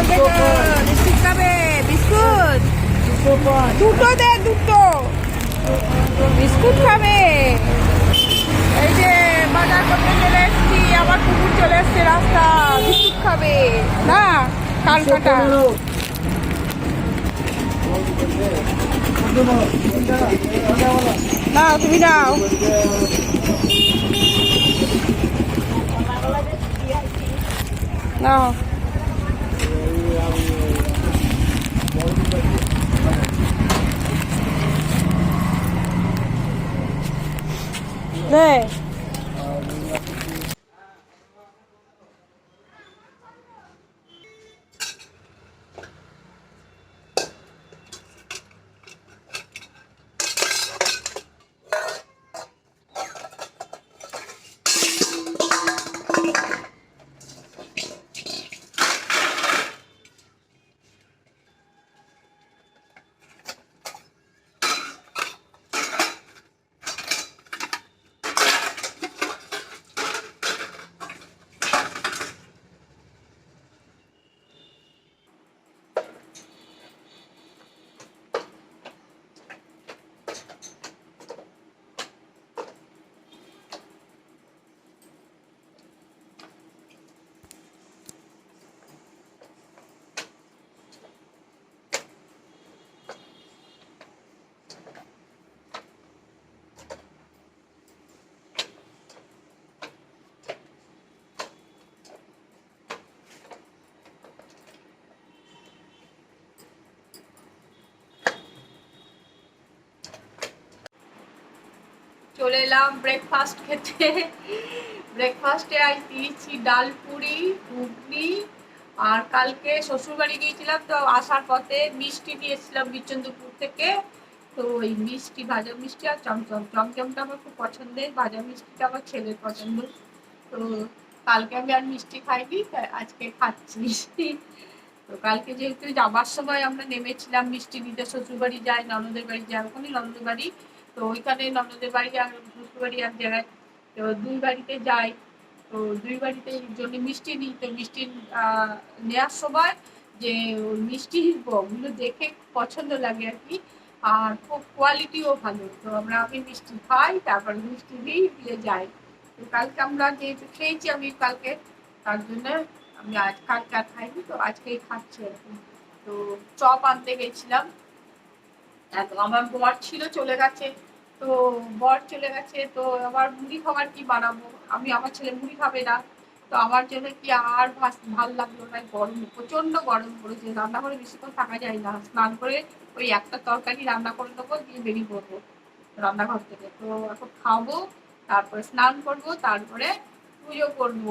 খাবে বিস্কুট দুটো দে দুটো বিস্কুট খাবে? এই যে বাজার করতে চলে এসছি আমার কুকুর চলে এসছে রাস্তা। বিস্কুট খাবে? না কান নাও তুমি নাও নাও 对。চলে এলাম ব্রেকফাস্ট খেতে। ব্রেকফাস্টে আজ দিয়েছি ডাল পুরি, ঘুগনি, আর কালকে শ্বশুরবাড়ি গিয়েছিলাম, তো আসার পথে মিষ্টি নিয়েছিলাম বিচন্দ্রপুর থেকে। তো ওই মিষ্টি, ভাজা মিষ্টি আর চমচম। চমচমটা আমার খুব পছন্দের, ভাজা মিষ্টিটা আমার ছেলের পছন্দ। তো কালকে আমি আর মিষ্টি খাইনি আজকে খাচ্ছি। তো কালকে যেহেতু যাবার সময় আমরা নেমেছিলাম, মিষ্টি নিতে, শ্বশুরবাড়ি যাই, ননদের বাড়ি যাই, ওখানে ননদের বাড়ি তো ওইখানে ননদের বাড়ি আর শ্বশুর বাড়ি এক জায়গায়, তো দুই বাড়িতে যাই, তো দুই বাড়িতে জন্য মিষ্টি নিই, তো মিষ্টি নেওয়ার সময় যে ওই মিষ্টিরগুলো দেখে পছন্দ লাগে আর কি, আর খুব কোয়ালিটিও ভালো, তো আমরা আগে মিষ্টি খাই, তারপর মিষ্টি দিই দিয়ে যাই। তো কালকে আমরা যেহেতু খেয়েছি আমি কালকে, তার জন্য আমি আজ কালকে আর খাইনি, তো আজকেই খাচ্ছি আর কি। তো চপ আনতে গেছিলাম আমার বর ছিল, চলে গেছে। তো বর চলে গেছে, তো আবার মুড়ি খাবার কি বানাবো? আমি আমার ছেলে মুড়ি খাবে না। তো আমার জন্য কি আর ভালো লাগল না? গরম প্রচণ্ড গরম পড়েছে। রান্না করে বেশিক্ষণ থাকা যায় না। স্নান করে ওই একটা তরকারি রান্না করে দেবো, দিয়ে বেরিয়ে পড়ব রান্নাঘর থেকে। তো এখন খাব, তারপরে স্নান করব, তারপরে পুজো করব।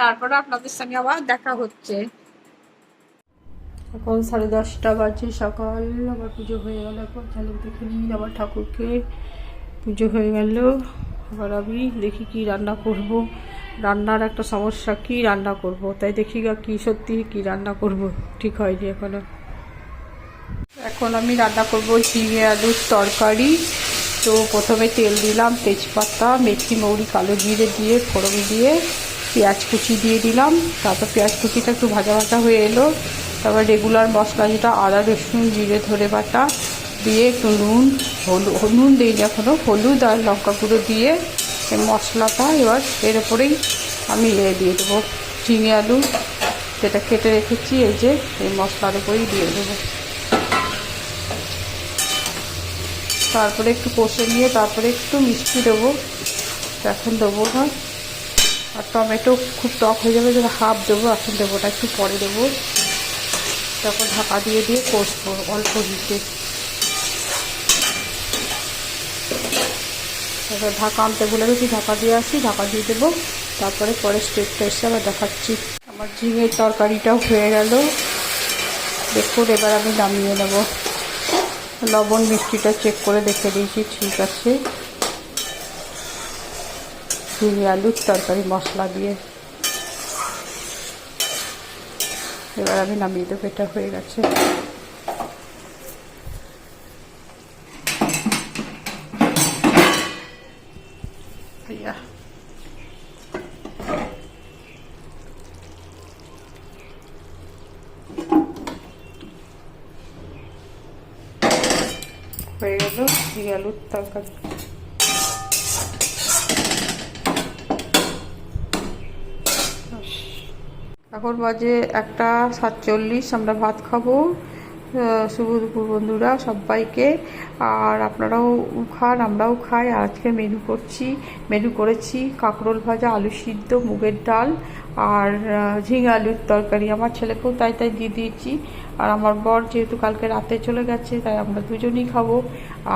তারপরে আপনাদের সঙ্গে আবার দেখা হচ্ছে। এখন সাড়ে দশটা বাজে সকাল, আবার পুজো হয়ে গেল এখন। ঝালুক দেখে নিই আবার ঠাকুরকে। পুজো হয়ে গেল আবার আমি দেখি কি রান্না করব। রান্নার একটা সমস্যা, কি রান্না করব? তাই দেখি গা কি সত্যি কি রান্না করব। ঠিক হয়নি এখনও। এখন আমি রান্না করব ঝিঙে আলুর তরকারি। তো প্রথমে তেল দিলাম, তেজপাতা, মেথি, মৌরি, কালো জিরে দিয়ে, ফোড়ন দিয়ে, পেঁয়াজ কুচি দিয়ে দিলাম। তারপর পেঁয়াজ কুচিটা একটু ভাজা ভাজা হয়ে এলো। তারপর রেগুলার মশলা যেটা আদা, রসুন, জিরে ধরে বাটা দিয়ে একটু নুন হলুদ নুন দিই এখনও হলুদ আর লঙ্কা গুঁড়ো দিয়ে এই মশলাটা এবার এর ওপরেই আমি এ দিয়ে দেবো। ঝিঙে আলু যেটা কেটে রেখেছি, এই যে এই মশলার উপরেই দিয়ে দেবো। তারপরে একটু কষে নিয়ে তারপরে একটু মিষ্টি দেবো। এখন দেবো না। আর টমেটো খুব টক হয়ে যাবে, যেটা হাফ দেবো, এখন দেবো না একটু পরে দেবো। তারপর ঢাকা দিয়ে দিয়ে কষবো অল্প হিটে। তারপর ঢাকা আনতে ভুলে গেছি, ঢাকা দিয়ে আসি, ঢাকা দিয়ে দেবো। তারপরে পরে স্টেপটা এসে আবার দেখাচ্ছি। আমার ঝিঙের তরকারিটাও হয়ে গেল। দেখুন, এবার আমি নামিয়ে নেব। লবণ মিষ্টিটা চেক করে দেখে দিয়েছি, ঠিক আছে। ঝিঙে আলুর তরকারি মশলা দিয়ে। এবার আমি নামিয়ে দেবো এটা হয়ে গেছে। হয়ে গেল আলুর তরকারি। এখন বাজে একটা সাতচল্লিশ, আমরা ভাত খাব। শুভ দুপুর বন্ধুরা, সবাইকে। আর আপনারাও খান, আমরাও খাই। আজকে মেনু করছি মেনু করেছি কাঁকরোল ভাজা, আলু সিদ্ধ, মুগের ডাল আর ঝিঙে আলুর তরকারি। আমার ছেলেকেও তাই তাই দিয়ে দিয়েছি। আর আমার বর যেহেতু কালকে রাতে চলে গেছে, তাই আমরা দুজনেই খাব।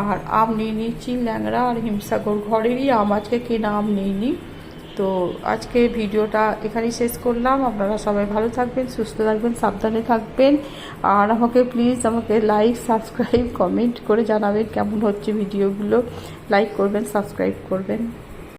আর আম নিয়ে নিয়েছি, ল্যাংড়া আর হিমসাগর। ঘরেরই আম আজকে কেনা আম নিইনি। তো আজকে ভিডিওটা এখানেই শেষ করলাম। আপনারা সবাই ভালো থাকবেন, সুস্থ থাকবেন, সাবধানে থাকবেন। আর আমাকে প্লিজ আমাকে লাইক সাবস্ক্রাইব কমেন্ট করে জানাবেন কেমন হচ্ছে ভিডিওগুলো লাইক করবেন সাবস্ক্রাইব করবেন।